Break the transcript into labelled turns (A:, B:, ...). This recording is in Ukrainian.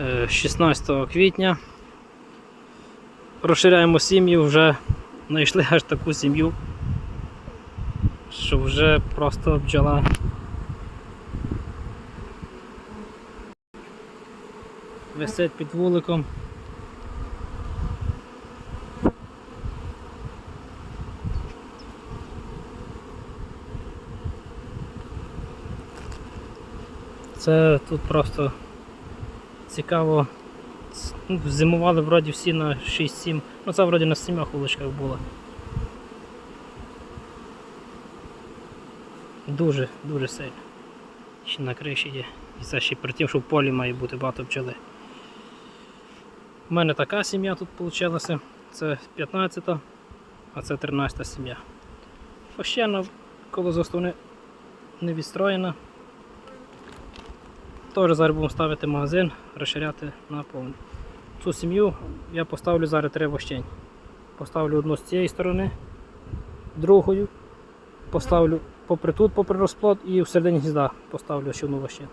A: Е, 16 квітня. Розширяємо сім'ю, вже знайшли аж таку сім'ю, що вже просто бджола. Висить під вуликом. Це тут просто цікаво. Ну, Зимували вроді всі на 6-7. Ну це вроді на 7 вуличках було. Дуже, дуже сильно. Ще на криші є. І це ще при тим, що в полі має бути багато пчели. У мене така сім'я тут вийшла. Це 15, та а це 13 та сім'я. Фощена коло заставни не відстроєна. Теж зараз будемо ставити магазин, розширяти на повну. Цю сім'ю я поставлю зараз три вощень. Поставлю одну з цієї сторони, другою, поставлю попри тут, попри розплод і всередині гнізда поставлю ще одну вощину.